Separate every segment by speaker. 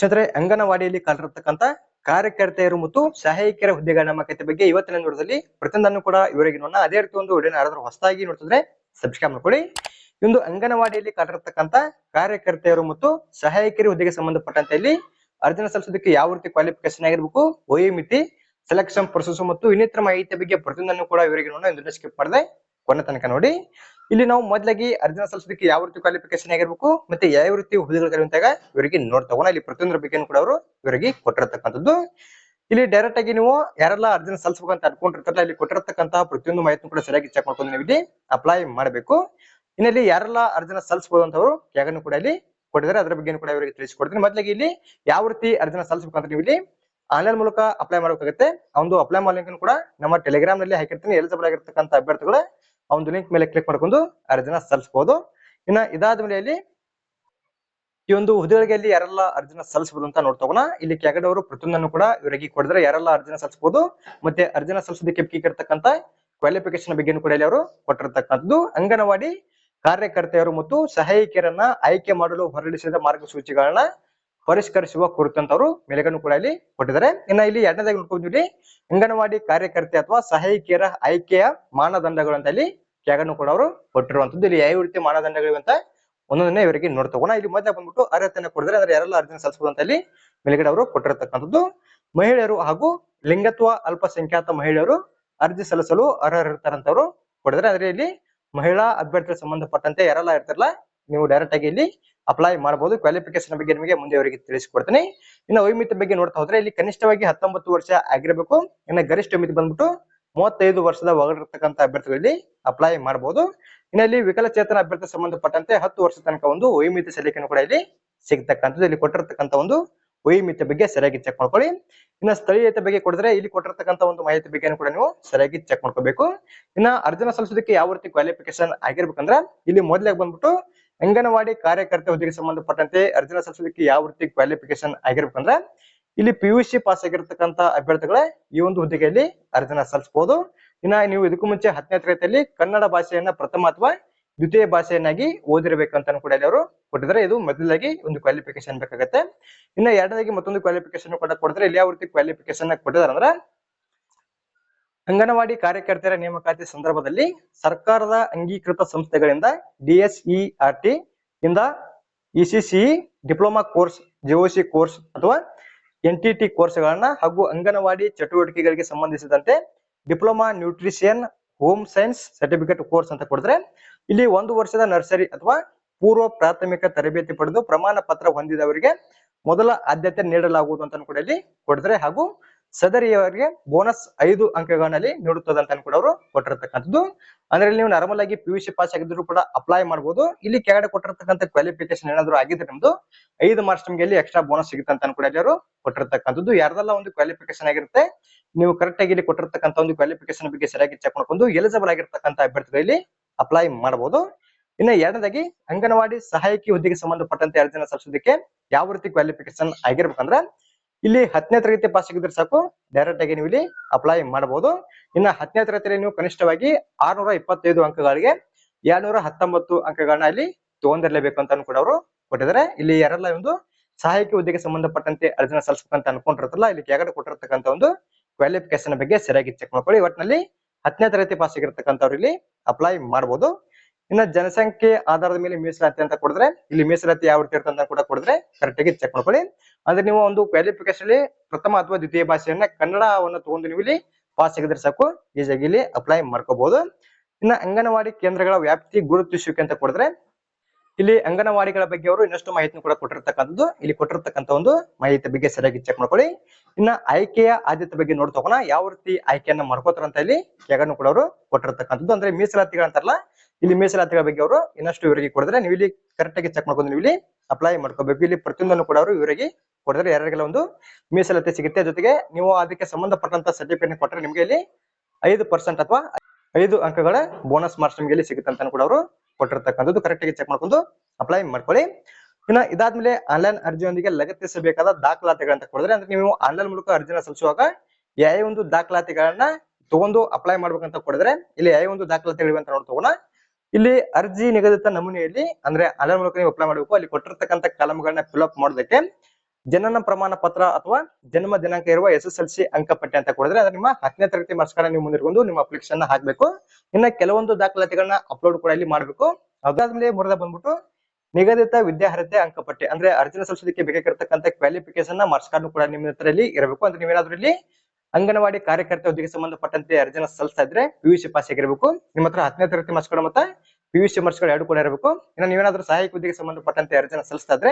Speaker 1: ಸ್ನೇಹಿತರೆ ಅಂಗನವಾಡಿಯಲ್ಲಿ ಕಾಲಿರತಕ್ಕಂತ ಕಾರ್ಯಕರ್ತೆಯರು ಮತ್ತು ಸಹಾಯಕಿಯರ ಹುದ್ದೆಗಳ ನೇಮಕಾತಿ ಬಗ್ಗೆ ಇವತ್ತಿನ ನೋಡದಲ್ಲಿ ಪ್ರತಿಯೊಂದನ್ನು ಕೂಡ ಇವರಿಗೆ ನೋಡೋಣ ಅದೇ ರೀತಿ ಒಂದು ವಿಡಿಯೋನ ಯಾರಾದ್ರೂ ಹೊಸದಾಗಿ ನೋಡ್ತಿದ್ರೆ ಸಬ್ಸ್ಕ್ರೈಬ್ ಮಾಡ್ಕೊಳ್ಳಿ. ಇಂದು ಅಂಗನವಾಡಿಯಲ್ಲಿ ಕಾಲಿರತಕ್ಕಂತ ಕಾರ್ಯಕರ್ತೆಯರು ಮತ್ತು ಸಹಾಯಕಿಯರ ಹುದ್ದೆಗೆ ಸಂಬಂಧಪಟ್ಟಂತೆ ಇಲ್ಲಿ ಅರ್ಜಿನ ಸಲ್ಲಿಸೋದಕ್ಕೆ ಯಾವ ರೀತಿ ಕ್ವಾಲಿಫಿಕೇಶನ್ ಆಗಿರ್ಬೇಕು ವಯೋಮಿತಿ ಸೆಲೆಕ್ಷನ್ ಪ್ರೊಸೆಸ್ ಮತ್ತು ಇನ್ನಿತರ ಮಾಹಿತಿಯ ಬಗ್ಗೆ ಪ್ರತಿಯೊಂದನ್ನು ಕೂಡ ಇವರಿಗೆ ನೋಡೋಣ ಸ್ಕಿಪ್ ಮಾಡಿದೆ ಕೊನೆ ತನಕ ನೋಡಿ. ಇಲ್ಲಿ ನಾವು ಮೊದಲಾಗಿ ಅರ್ಜಿನ ಸಲ್ಲಿಸೋದಕ್ಕೆ ಯಾವ ರೀತಿ ಕ್ವಾಲಿಫಿಕೇಶನ್ ಆಗಿರ್ಬೇಕು, ಮತ್ತೆ ಯಾವ ರೀತಿ ಹುದ್ದೆಗಳು ಅಂತಾಗ ಇವರಿಗೆ ನೋಡ್ತಗೋಣ ಇಲ್ಲಿ ಪ್ರತಿಯೊಂದರ ಬಗ್ಗೆ ಕೂಡ ಅವರು ಇವರಿಗೆ ಕೊಟ್ಟಿರತಕ್ಕಂಥದ್ದು. ಇಲ್ಲಿ ಡೈರೆಕ್ಟ್ ಆಗಿ ನೀವು ಯಾರೆಲ್ಲ ಅರ್ಜಿನ ಅಂತ ಅನ್ಕೊಂಡಿರ್ತಾರಲ್ಲ ಇಲ್ಲಿ ಕೊಟ್ಟಿರತಕ್ಕಂತಹ ಪ್ರತಿಯೊಂದು ಮಾಹಿತಿ ಕೂಡ ಸರಿಯಾಗಿ ಚೆಕ್ ಮಾಡ್ಕೊಂಡು ನೀವು ಇಲ್ಲಿ ಅಪ್ಲೈ ಮಾಡಬೇಕು. ಇನ್ನಲ್ಲಿ ಯಾರೆಲ್ಲ ಅರ್ಜಿನ ಸಲ್ಲಿಸಬಹುದು ಅಂತವರು ಯಾಗನ್ನು ಕೂಡ ಇಲ್ಲಿ ಕೊಟ್ಟಿದ್ದಾರೆ. ಅದರ ಬಗ್ಗೆ ಕೂಡ ಇವರಿಗೆ ತಿಳಿಸಿಕೊಡ್ತೀನಿ. ಮೊದಲಿಗೆ ಇಲ್ಲಿ ಯಾವ ರೀತಿ ಅರ್ಜಿನ ಅಂತ ನೀವು ಇಲ್ಲಿ ಆನ್ಲೈನ್ ಮೂಲಕ ಅಪ್ಲೈ ಮಾಡಬೇಕಾಗುತ್ತೆ. ಒಂದು ಅಪ್ಲೈ ಮಾಡಲಿಂಗ್ ಕೂಡ ನಮ್ಮ ಟೆಲಿಗ್ರಾಮ್ನಲ್ಲಿ ಹಾಕಿರ್ತೀನಿ. ಎಲಿಜಿಬಲ್ ಆಗಿರ್ತಕ್ಕಂಥ ಅಭ್ಯರ್ಥಿಗಳು ಒಂದು ಲಿಂಕ್ ಮೇಲೆ ಕ್ಲಿಕ್ ಮಾಡ್ಕೊಂಡು ಅರ್ಜಿನ ಸಲ್ಲಿಸಬಹುದು ಇನ್ನ ಇದಾದ ಮೇಲೆ ಇಲ್ಲಿ ಈ ಒಂದು ಹುದ್ದೆಗಳಿಗೆ ಯಾರೆಲ್ಲ ಅರ್ಜಿನ ಸಲ್ಲಿಸಬಹುದು ಅಂತ ನೋಡ್ತಗೋಣ ಇಲ್ಲಿ ಕೆಗಡವರು ಪ್ರತಿಯೊಂದನ್ನು ಕೂಡ ಇವರಿಗೆ ಕೊಡಿದ್ರೆ ಯಾರೆಲ್ಲ ಅರ್ಜಿನ ಸಲ್ಲಿಸಬಹುದು ಮತ್ತೆ ಅರ್ಜಿನ ಸಲ್ಲಿಸೋದಕ್ಕೆ ಇರತಕ್ಕಂತ ಕ್ವಾಲಿಫಿಕೇಶನ್ ಬಗ್ಗೆ ಕೂಡ ಇಲ್ಲಿ ಅವರು ಕೊಟ್ಟಿರ್ತಕ್ಕಂಥದ್ದು. ಅಂಗನವಾಡಿ ಕಾರ್ಯಕರ್ತೆಯರು ಮತ್ತು ಸಹಾಯಕಿಯರನ್ನ ಆಯ್ಕೆ ಮಾಡಲು ಹೊರಡಿಸಿದ ಮಾರ್ಗಸೂಚಿಗಳನ್ನ ಪರಿಷ್ಕರಿಸುವ ಕುರಿತಂತವರು ಕೂಡ ಇಲ್ಲಿ ಕೊಟ್ಟಿದ್ದಾರೆ. ಇನ್ನ ಇಲ್ಲಿ ಎರಡನೇದಾಗಿ ನೋಡ್ಕೊಂಡು ಇಲ್ಲಿ ಅಂಗನವಾಡಿ ಕಾರ್ಯಕರ್ತೆ ಅಥವಾ ಸಹಾಯಕಿಯರ ಆಯ್ಕೆಯ ಮಾನದಂಡಗಳು ಅಂತ ಇಲ್ಲಿ ಕೆಳಗನ್ನು ಕೂಡ ಅವರು ಕೊಟ್ಟಿರುವಂತದ್ದು. ಇಲ್ಲಿ ಯಾವ ರೀತಿ ಮಾನದಂಡಗಳಿವೆ ಅಂತ ಒಂದೊಂದನ್ನೇ ಇವರಿಗೆ ನೋಡ್ತಗೋಣ ಇಲ್ಲಿ ಮೊದಲ ಬಂದ್ಬಿಟ್ಟು ಅರ್ಹತೆಯನ್ನು ಕೊಡಿದ್ರೆ ಅಂದ್ರೆ ಯಾರೆಲ್ಲ ಅರ್ಜಿನ ಸಲ್ಲಿಸಬಹುದು ಅಂತ ಇಲ್ಲಿ ಮೇಲ್ಗಡೆ ಅವರು ಕೊಟ್ಟಿರತಕ್ಕಂಥದ್ದು. ಮಹಿಳೆಯರು ಹಾಗೂ ಲಿಂಗತ್ವ ಅಲ್ಪಸಂಖ್ಯಾತ ಮಹಿಳೆಯರು ಅರ್ಜಿ ಸಲ್ಲಿಸಲು ಅರ್ಹರಿರ್ತಾರಂತವ್ರು ಕೊಡಿದ್ರೆ ಅಂದ್ರೆ ಇಲ್ಲಿ ಮಹಿಳಾ ಅಭ್ಯರ್ಥಿಗೆ ಸಂಬಂಧಪಟ್ಟಂತೆ ಯಾರೆಲ್ಲ ಇರ್ತಾರಲ್ಲ, ನೀವು ಡೈರೆಕ್ಟ್ ಆಗಿ ಇಲ್ಲಿ ಅಪ್ಲೈ ಮಾಡಬಹುದು ಕ್ವಾಲಿಫಿಕೇಶನ್ ಬಗ್ಗೆ ನಿಮಗೆ ಮುಂದೆ ಅವರಿಗೆ ತಿಳಿಸಿಕೊಡ್ತೀನಿ. ಇನ್ನು ವಯೋಮಿತಿ ಬಗ್ಗೆ ನೋಡ್ತಾ ಹೋದ್ರೆ ಇಲ್ಲಿ ಕನಿಷ್ಠವಾಗಿ ಹತ್ತೊಂಬತ್ತು ವರ್ಷ ಆಗಿರಬೇಕು. ಇನ್ನು ಗರಿಷ್ಠ ಮಿತಿ ಬಂದ್ಬಿಟ್ಟು ಮೂವತ್ತೈದು ವರ್ಷದ ಒಳಗಿರ್ತಕ್ಕಂಥ ಅಭ್ಯರ್ಥಿಗಳಲ್ಲಿ ಅಪ್ಲೈ ಮಾಡಬಹುದು ಇನ್ನು ಇಲ್ಲಿ ವಿಕಲಚೇತನ ಅಭ್ಯರ್ಥಿ ಸಂಬಂಧಪಟ್ಟಂತೆ ಹತ್ತು ವರ್ಷ ತನಕ ಒಂದು ವಯೋಮಿತಿ ಸಲ್ಲಿಕೆಯನ್ನು ಕೂಡ ಇಲ್ಲಿ ಸಿಗ್ತಕ್ಕಂಥದ್ದು. ಇಲ್ಲಿ ಕೊಟ್ಟಿರ್ತಕ್ಕಂಥ ಒಂದು ವಯೋಮಿತಿ ಬಗ್ಗೆ ಸರಿಯಾಗಿ ಚೆಕ್ ಮಾಡ್ಕೊಳ್ಳಿ. ಇನ್ನ ಸ್ಥಳೀಯತೆ ಬಗ್ಗೆ ಕೊಡಿದ್ರೆ ಇಲ್ಲಿ ಕೊಟ್ಟಿರ್ತಕ್ಕಂಥ ಒಂದು ಮಾಹಿತಿ ಬಗ್ಗೆ ಕೂಡ ನೀವು ಸರಿಯಾಗಿ ಚೆಕ್ ಮಾಡ್ಕೋಬೇಕು. ಇನ್ನ ಅರ್ಜನ ಸಲ್ಲಿಸೋದಕ್ಕೆ ಯಾವ ರೀತಿ ಕ್ವಾಲಿಫಿಕೇಶನ್ ಆಗಿರ್ಬೇಕಂದ್ರೆ ಇಲ್ಲಿ ಮೊದಲಾಗಿ ಬಂದ್ಬಿಟ್ಟು ಅಂಗನವಾಡಿ ಕಾರ್ಯಕರ್ತೆ ಹುದ್ದೆಗೆ ಸಂಬಂಧಪಟ್ಟಂತೆ ಅರ್ಜಿನ ಸಲ್ಲಿಸಲಿಕ್ಕೆ ಯಾವ ರೀತಿ ಕ್ವಾಲಿಫಿಕೇಶನ್ ಆಗಿರ್ಬೇಕಂದ್ರೆ, ಇಲ್ಲಿ ಪಿ ಯು ಸಿ ಪಾಸ್ ಆಗಿರ್ತಕ್ಕಂಥ ಅಭ್ಯರ್ಥಿಗಳ ಈ ಒಂದು ಹುದ್ದೆಗೆಯಲ್ಲಿ ಅರ್ಜಿನ ಸಲ್ಲಿಸಬಹುದು. ಇನ್ನ ನೀವು ಇದಕ್ಕೂ ಮುಂಚೆ ಹತ್ತನೇ ತರಗತಿಯಲ್ಲಿ ಕನ್ನಡ ಭಾಷೆಯನ್ನ ಪ್ರಥಮ ಅಥವಾ ದ್ವಿತೀಯ ಭಾಷೆಯನ್ನಾಗಿ ಓದಿರಬೇಕಂತ ಕೂಡ ಅವರು ಕೊಟ್ಟಿದ್ದಾರೆ. ಇದು ಮೊದಲಾಗಿ ಒಂದು ಕ್ವಾಲಿಫಿಕೇಶನ್ ಬೇಕಾಗುತ್ತೆ. ಇನ್ನ ಎರಡನೇದಾಗಿ ಮತ್ತೊಂದು ಕ್ವಾಲಿಫಿಕೇಶನ್ ಕೂಡ ಕೊಡ್ತಾರೆ. ಇಲ್ಲಿ ಯಾವ ರೀತಿ ಕ್ವಾಲಿಫಿಕೇಶನ್ ಕೊಟ್ಟಿದ್ದಾರೆ ಅಂದ್ರೆ ಅಂಗನವಾಡಿ ಕಾರ್ಯಕರ್ತರ ನೇಮಕಾತಿ ಸಂದರ್ಭದಲ್ಲಿ ಸರ್ಕಾರದ ಅಂಗೀಕೃತ ಸಂಸ್ಥೆಗಳಿಂದ ಡಿಎಸ್ಇಆರ್ ಟಿ ಇಂದ ECC diploma course GOC course ಅಥವಾ ಎನ್ ಟಿ ಟಿ ಕೋರ್ಸ್ಗಳನ್ನ ಹಾಗೂ ಅಂಗನವಾಡಿ ಚಟುವಟಿಕೆಗಳಿಗೆ ಸಂಬಂಧಿಸಿದಂತೆ diploma nutrition, home science certificate course ಅಂತ ಕೊಡಿದ್ರೆ ಇಲ್ಲಿ ಒಂದು ವರ್ಷದ ನರ್ಸರಿ ಅಥವಾ ಪೂರ್ವ ಪ್ರಾಥಮಿಕ ತರಬೇತಿ ಪಡೆದು ಪ್ರಮಾಣ ಪತ್ರ ಹೊಂದಿದವರಿಗೆ ಮೊದಲ ಆದ್ಯತೆ ನೀಡಲಾಗುವುದು ಅಂತ ಕೂಡ ಇಲ್ಲಿ ಕೊಡಿದ್ರೆ ಹಾಗೂ ಸದರಿಯವರಿಗೆ ಬೋನಸ್ ಐದು ಅಂಕಗಳಲ್ಲಿ ನೀಡುತ್ತದೆ ಅಂತ ಕೂಡ ಅವರು ಕೊಟ್ಟಿರ್ತಕ್ಕಂಥದ್ದು. ಅಂದ್ರೆ ಇಲ್ಲಿ ನೀವು ನಾರ್ಮಲ್ ಆಗಿ ಪಿ ಯು ಸಿ ಪಾಸ್ ಆಗಿದ್ರು ಕೂಡ ಅಪ್ಲೈ ಮಾಡಬಹುದು ಇಲ್ಲಿ ಕೆಳಗಡೆ ಕೊಟ್ಟಿರ್ತಕ್ಕಂಥ ಕ್ವಾಲಿಫಿಕೇಶನ್ ಏನಾದ್ರು ಆಗಿದ್ರೆ ನಿಮ್ದು ಐದು ಮಾರ್ಕ್ಸ್ ನಿಮ್ಗೆ ಇಲ್ಲಿ ಎಕ್ಸ್ಟ್ರಾ ಬೋನಸ್ ಸಿಗುತ್ತೆ ಅಂತ ಕೂಡ ಇಲ್ಲಿ ಅವರು ಕೊಟ್ಟಿರ್ತಕ್ಕಂಥದ್ದು. ಯಾರ್ದೆಲ್ಲ ಒಂದು ಕ್ವಾಲಿಫಿಕೇಶನ್ ಆಗಿರುತ್ತೆ, ನೀವು ಕರೆಕ್ಟ್ ಆಗಿ ಇಲ್ಲಿ ಕೊಟ್ಟಿರ್ತಕ್ಕಂಥ ಒಂದು ಕ್ವಾಲಿಫಿಕೇಶನ್ ಬಗ್ಗೆ ಸರಿಯಾಗಿ ಚೆಕ್ ಮಾಡ್ಕೊಂಡು ಎಲಿಜಿಬಲ್ ಆಗಿರ್ತಕ್ಕಂಥ ಅಭ್ಯರ್ಥಿಗಳಲ್ಲಿ ಅಪ್ಲೈ ಮಾಡಬಹುದು ಇನ್ನು ಎರಡನೇದಾಗಿ ಅಂಗನವಾಡಿ ಸಹಾಯಕಿ ಹುದ್ದೆಗೆ ಸಂಬಂಧಪಟ್ಟಂತೆ ಅರ್ಜಿನ ಸಲ್ಲಿಸೋದಕ್ಕೆ ಯಾವ ರೀತಿ ಕ್ವಾಲಿಫಿಕೇಶನ್ ಆಗಿರ್ಬೇಕಂದ್ರೆ ಇಲ್ಲಿ ಹತ್ತನೇ ತರಗತಿ ಪಾಸ್ ಆಗಿದ್ರೆ ಸಾಕು. ಡೈರೆಕ್ಟ್ ಆಗಿ ನೀವು ಇಲ್ಲಿ ಅಪ್ಲೈ ಮಾಡಬಹುದು ಇನ್ನ ಹತ್ತನೇ ತರಗತಿಯಲ್ಲಿ ನೀವು ಕನಿಷ್ಠವಾಗಿ ಆರ್ನೂರ ಇಪ್ಪತ್ತೈದು ಅಂಕಗಳಿಗೆ ಎರಡ್ನೂರ ಹತ್ತೊಂಬತ್ತು ಅಂಕಗಳನ್ನ ಇಲ್ಲಿ ತಗೊಂಡಿರ್ಲೇಬೇಕು ಅಂತ ಕೂಡ ಅವರು ಕೊಟ್ಟಿದ್ದಾರೆ. ಇಲ್ಲಿ ಯಾರೆಲ್ಲ ಒಂದು ಸಹಾಯಕ ಹುದ್ದೆಗೆ ಸಂಬಂಧಪಟ್ಟಂತೆ ಅರ್ಜಿನ ಸಲ್ಲಿಸಬೇಕಂತ ಅನ್ಕೊಂಡಿರ್ತಲ್ಲ ಇಲ್ಲಿ ಕೆಳಗಡೆ ಕೊಟ್ಟಿರ್ತಕ್ಕಂಥ ಒಂದು ಕ್ವಾಲಿಫಿಕೇಶನ್ ಬಗ್ಗೆ ಸರಿಯಾಗಿ ಚೆಕ್ ಮಾಡ್ಕೊಳ್ಳಿ. ಒಟ್ಟಿನಲ್ಲಿ ಹತ್ತನೇ ತರಗತಿ ಪಾಸ್ ಆಗಿರ್ತಕ್ಕಂಥವ್ರು ಇಲ್ಲಿ ಅಪ್ಲೈ ಮಾಡಬಹುದು ಇನ್ನ ಜನಸಂಖ್ಯೆ ಆಧಾರದ ಮೇಲೆ ಮೀಸಲಾತಿ ಅಂತ ಕೊಡಿದ್ರೆ, ಇಲ್ಲಿ ಮೀಸಲಾತಿ ಯಾವ ರೀತಿ ಅಂತ ಕೂಡ ಕೊಡಿದ್ರೆ ಕರೆಕ್ಟ್ ಆಗಿ ಚೆಕ್ ಮಾಡ್ಕೊಳ್ಳಿ. ಅಂದ್ರೆ ನೀವು ಒಂದು ಕ್ವಾಲಿಫಿಕೇಶನ್ ಅಲ್ಲಿ ಪ್ರಥಮ ಅಥವಾ ದ್ವಿತೀಯ ಭಾಷೆಯನ್ನ ಕನ್ನಡವನ್ನು ತಗೊಂಡು ನೀವು ಇಲ್ಲಿ ಪಾಸ್ ಆಗಿದ್ರೆ ಸಾಕು, ಈಸಿಯಾಗಿ ಇಲ್ಲಿ ಅಪ್ಲೈ ಮಾಡ್ಕೋಬಹುದು ಇನ್ನ ಅಂಗನವಾಡಿ ಕೇಂದ್ರಗಳ ವ್ಯಾಪ್ತಿ ಗುರುತಿಸುವಿಕೆ ಅಂತ ಕೊಡಿದ್ರೆ ಇಲ್ಲಿ ಅಂಗನವಾಡಿಗಳ ಬಗ್ಗೆ ಅವರು ಇನ್ನಷ್ಟು ಮಾಹಿತಿ ಕೂಡ ಕೊಟ್ಟಿರ್ತಕ್ಕಂಥದ್ದು. ಇಲ್ಲಿ ಕೊಟ್ಟಿರ್ತಕ್ಕಂಥ ಒಂದು ಮಾಹಿತಿ ಬಗ್ಗೆ ಸರಿಯಾಗಿ ಚೆಕ್ ಮಾಡ್ಕೊಳ್ಳಿ. ಇನ್ನ ಆಯ್ಕೆಯ ಆದ್ಯತೆ ಬಗ್ಗೆ ನೋಡ್ತೋಗೋಣ ಯಾವ ರೀತಿ ಆಯ್ಕೆಯನ್ನ ಮಾಡ್ಕೋತಾರ ಅಂತ ಇಲ್ಲಿ ಕೆಗನ್ನು ಕೂಡ ಅವರು ಕೊಟ್ಟಿರ್ತಕ್ಕಂಥದ್ದು. ಅಂದ್ರೆ ಮೀಸಲಾತಿಗಳು ಅಂತಾರಲ್ಲ, ಇಲ್ಲಿ ಮೀಸಲಾತಿಗಳ ಬಗ್ಗೆ ಅವರು ಇನ್ನಷ್ಟು ಇವರಿಗೆ ಕೊಡಿದ್ರೆ ನೀವು ಇಲ್ಲಿ ಕರೆಕ್ಟ್ ಆಗಿ ಚೆಕ್ ಮಾಡ್ಕೊಂಡು ನೀವು ಇಲ್ಲಿ ಅಪ್ಲೈ ಮಾಡ್ಕೋಬೇಕು. ಇಲ್ಲಿ ಪ್ರತಿಯೊಂದನ್ನು ಕೂಡ ಅವರು ಇವರಿಗೆ ಕೊಡಿದ್ರೆ ಯಾರಿಗೆಲ್ಲ ಒಂದು ಮೀಸಲಾತಿ ಸಿಗುತ್ತೆ. ಜೊತೆಗೆ ನೀವು ಅದಕ್ಕೆ ಸಂಬಂಧಪಟ್ಟಂತ ಸರ್ಟಿಫಿಕೇಟ್ ಕೊಟ್ಟರೆ ನಿಮಗೆ ಇಲ್ಲಿ ಐದು ಪರ್ಸೆಂಟ್ ಅಥವಾ ಐದು ಅಂಕಗಳ ಬೋನಸ್ ಮಾರ್ಕ್ಸ್ ನಿಮಗೆ ಇಲ್ಲಿ ಸಿಗುತ್ತೆ ಅಂತ ಕೂಡ ಅವರು ಕೊಟ್ಟಿರ್ತಕ್ಕಂಥದ್ದು ಕರೆಕ್ಟ್ ಆಗಿ ಚೆಕ್ ಮಾಡ್ಕೊಂಡು ಅಪ್ಲೈ ಮಾಡ್ಕೊಳ್ಳಿ. ಇನ್ನು ಇದಾದ್ಮೇಲೆ ಆನ್ಲೈನ್ ಅರ್ಜಿಯೊಂದಿಗೆ ಲಗತ್ತಿಸಬೇಕಾದ ದಾಖಲಾತಿಗಳಂತ ಕೊಡಿದ್ರೆ ಅಂದ್ರೆ ನೀವು ಆನ್ಲೈನ್ ಮೂಲಕ ಅರ್ಜಿನ ಸಲ್ಲಿಸುವಾಗ ಯಾವ ಒಂದು ದಾಖಲಾತಿಗಳನ್ನ ತಗೊಂಡು ಅಪ್ಲೈ ಮಾಡ್ಬೇಕಂತ ಕೊಡಿದ್ರೆ ಇಲ್ಲಿ ಯಾವ ಒಂದು ದಾಖಲಾತಿಗಳಿವೆ ಅಂತ ನೋಡ್ತಗೋಣ ಇಲ್ಲಿ ಅರ್ಜಿ ನಿಗದಿತ ನಮೂನೆಯಲ್ಲಿ ಅಂದ್ರೆ ಆನ್ಲೈನ್ ಮೂಲಕ ನೀವು ಅಪ್ಲೈ ಮಾಡಬೇಕು. ಅಲ್ಲಿ ಕೊಟ್ಟಿರ್ತಕ್ಕಂಥ ಕಾಲಮ್ಗಳನ್ನ ಫಿಲ್ ಅಪ್ ಮಾಡೋದಕ್ಕೆ ಜನನ ಪ್ರಮಾಣ ಪತ್ರ ಅಥವಾ ಜನ್ಮ ದಿನಾಂಕ ಇರುವ ಎಸ್ ಎಸ್ ಎಲ್ ಸಿ ಅಂಕಪಟ್ಟಿ ಅಂತ ಕೊಡಿದ್ರೆ ಅದ್ರ ನಿಮ್ಮ ಹತ್ತನೇ ತರಗತಿ ಮಾರ್ಕ್ಸ್ ಕಾರ್ಡ್ ನೀವು ಮುಂದಿರ್ಕೊಂಡು ನಿಮ್ಮ ಅಪ್ಲಿಕೇಶನ್ ಹಾಕ್ಬೇಕು. ಇನ್ನ ಕೆಲವೊಂದು ದಾಖಲಾತಿಗಳನ್ನ ಅಪ್ಲೋಡ್ ಕೂಡ ಇಲ್ಲಿ ಮಾಡ್ಬೇಕು. ಅದಾದ್ಮೇಲೆ ಮುರದ ಬಂದ್ಬಿಟ್ಟು ನಿಗದಿತ ವಿದ್ಯಾರ್ಹತೆ ಅಂಕಪಟ್ಟಿ ಅಂದ್ರೆ ಅರ್ಜಿನ ಸಲ್ಲಿಸೋದಕ್ಕೆ ಬೇಕಾಗಿರ್ತಕ್ಕಂಥ ಕ್ವಾಲಿಫಿಕೇಶನ್ ಕಾರ್ಡ್ ಕೂಡ ನಿಮ್ಮ ಹತ್ರ ಇರಬೇಕು. ಅಂದ್ರೆ ನೀವೇನಾದ್ರೂ ಇಲ್ಲಿ ಅಂಗನವಾಡಿ ಕಾರ್ಯಕರ್ತ ಹುದ್ದೆಗೆ ಸಂಬಂಧಪಟ್ಟಂತೆ ಅರ್ಜಿನ ಸಲ್ಲಿಸ್ತಾ ಇದ್ರೆ ಯು ಸಿ ಪಾಸ್ ಆಗಿರ್ಬೇಕು. ನಿಮ್ಮ ಹತ್ರ ಹತ್ತನೇ ತರಗತಿ ಮಾರ್ಕ್ಸ್ ಮತ್ತೆ ಪಿ ಯು ಸಿ ಮಾರ್ಕ್ಸ್ಗಳು ಎರಡು ಕೂಡ ಇರಬೇಕು. ಇನ್ನು ನೀವೇನಾದ್ರೂ ಸಹಾಯಕ ಹುದ್ದೆಗೆ ಸಂಬಂಧಪಟ್ಟಂತೆ ಅರ್ಜಿನ ಸಲ್ಲಿಸ್ತಾ ಇದ್ರೆ